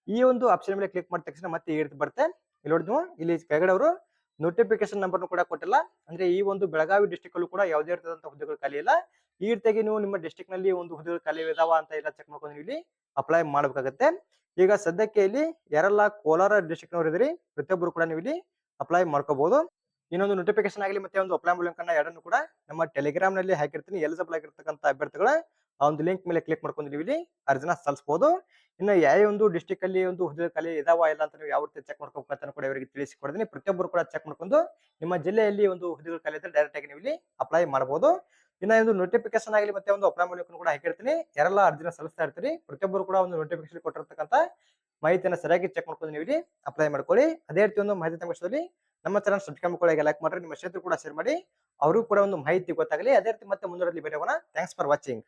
Speaker 1: ಈ ಒಂದು ಆಪ್ಷನ್ ಮೇಲೆ ಕ್ಲಿಕ್ ಮಾಡಿದ ತಕ್ಷಣ ಮತ್ತೆ ಈ ರೀತಿ ಬರುತ್ತೆ. ಇಲ್ಲಿ ನೋಡಿ ಇಲ್ಲಿ ಕೆಳಗಡೆ ಅವರು ನೋಟಿಫಿಕೇಶನ್ ನಂಬರ್ ಕೂಡ ಕೊಟ್ಟಿಲ್ಲ. ಅಂದ್ರೆ ಈ ಒಂದು ಬೆಳಗಾವಿ ಡಿಸ್ಟಿಕ್ ಅಲ್ಲೂ ಕೂಡ ಯಾವುದೇ ಇರ್ತದಂತ ಹುದ್ದೆಗಳು ಖಾಲಿ ಇಲ್ಲ. ಈ ರೀತಿಯಾಗಿ ನೀವು ನಿಮ್ಮ ಡಿಸ್ಟಿಕ್ನಲ್ಲಿ ಒಂದು ಹುದ್ದೆಗಳು ಖಾಲಿ ಇದಾವ ಅಂತ ಎಲ್ಲ ಚೆಕ್ ಮಾಡ್ಕೊಂಡು ಇಲ್ಲಿ ಅಪ್ಲೈ ಮಾಡಬೇಕಾಗತ್ತೆ. ಈಗ ಸದ್ಯಕ್ಕೆ ಇಲ್ಲಿ ಯಾರೆಲ್ಲ ಕೋಲಾರ ಡಿಸ್ಟಿಕ್ ನವರು ಇದ್ರಿ ಪ್ರತಿಯೊಬ್ಬರು ಕೂಡ ನೀವು ಇಲ್ಲಿ ಅಪ್ಲೈ ಮಾಡ್ಕೋಬಹುದು ಇನ್ನೊಂದು ನೋಟಿಫಿಕೇಶನ್ ಆಗಲಿ ಮತ್ತೆ ಒಂದು ಅಪ್ಲೈ ಮೂಲಕ ಎರಡನ್ನು ಕೂಡ ನಮ್ಮ ಟೆಲಿಗ್ರಾಮ್ನಲ್ಲಿ ಹಾಕಿರ್ತೀನಿ. ಎಲಿಜಿಬಲ್ ಆಗಿರ್ತಕ್ಕಂಥ ಅಭ್ಯರ್ಥಿಗಳ, ಆ ಒಂದು ಲಿಂಕ್ ಮೇಲೆ ಕ್ಲಿಕ್ ಮಾಡ್ಕೊಂಡು ನೀವು ಇಲ್ಲಿ. ಅರ್ಜಿನ ಸಲ್ಲಿಸಬಹುದು ಇನ್ನು ಯಾವ ಒಂದು ಡಿಸ್ಟಿಕ್ ಅಲ್ಲಿ ಒಂದು ಹುದ್ದೆ ಕಲೆ ಇದಾವ ಇಲ್ಲ ಅಂತ ನೀವು ಯಾವ ರೀತಿ ಚೆಕ್ ಮಾಡ್ಕೋಬೇಕಂತ ಕೂಡ ಇವರಿಗೆ ತಿಳಿಸಿಕೊಡ್ತೀನಿ. ಪ್ರತಿಯೊಬ್ಬರು ಕೂಡ ಚೆಕ್ ಮಾಡ್ಕೊಂಡು ನಿಮ್ಮ ಜಿಲ್ಲೆಯಲ್ಲಿ ಒಂದು ಹುದ್ದೆಗಳ ಕಲೆ ಇದ್ರೆ ಡೈರೆಕ್ಟ್ ಆಗಿ ನೀವು ಇಲ್ಲಿ ಅಪ್ಲೈ ಮಾಡಬಹುದು ಇನ್ನ ಒಂದು ನೋಟಿಫಿಕೇಶನ್ ಆಗಲಿ ಮತ್ತೆ ಒಂದು ಅಪ್ಲೈ ಮೂಲಕ ಕೂಡ ಹಾಕಿರ್ತೀನಿ. ಯಾರೆಲ್ಲ ಅರ್ಜಿನ ಸಲ್ಲಿಸ್ತಾ ಇರ್ತೀರಿ, ಪ್ರತಿಯೊಬ್ಬರು ಕೂಡ ಒಂದು ನೋಟಿಫಿಕೇಶನ್ ಕೊಟ್ಟಿರ್ತಕ್ಕಂಥ ಮಾಹಿತಿಯನ್ನು ಸರಿಯಾಗಿ ಚೆಕ್ ಮಾಡ್ಕೊಂಡು ನೀವು ಇಲ್ಲಿ ಅಪ್ಲೈ ಮಾಡ್ಕೊಳ್ಳಿ. ಅದೇ ರೀತಿ ಒಂದು ಮಾಹಿತಿ ವಿಷಯದಲ್ಲಿ ನಮ್ಮ ಚಾನಲ್ ಸಬ್ಸ್ಕ್ರೈಬ್ ಮಾಡ್ಕೊಳ್ಳಿ ಲೈಕ್ ಮಾಡ್ರಿ, ನಿಮ್ಮ ಶೇತ್ರ ಕೂಡ ಶೇರ್ ಮಾಡಿ ಅವರು ಕೂಡ ಒಂದು ಮಾಹಿತಿ ಗೊತ್ತಾಗಲಿ. ಅದೇ ರೀತಿ ಮತ್ತೆ ಮುಂದುವರೆದಲ್ಲಿ ಬೇರೆವನ ಥ್ಯಾಂಕ್ಸ್ ಫಾರ್ ವಾಚಿಂಗ್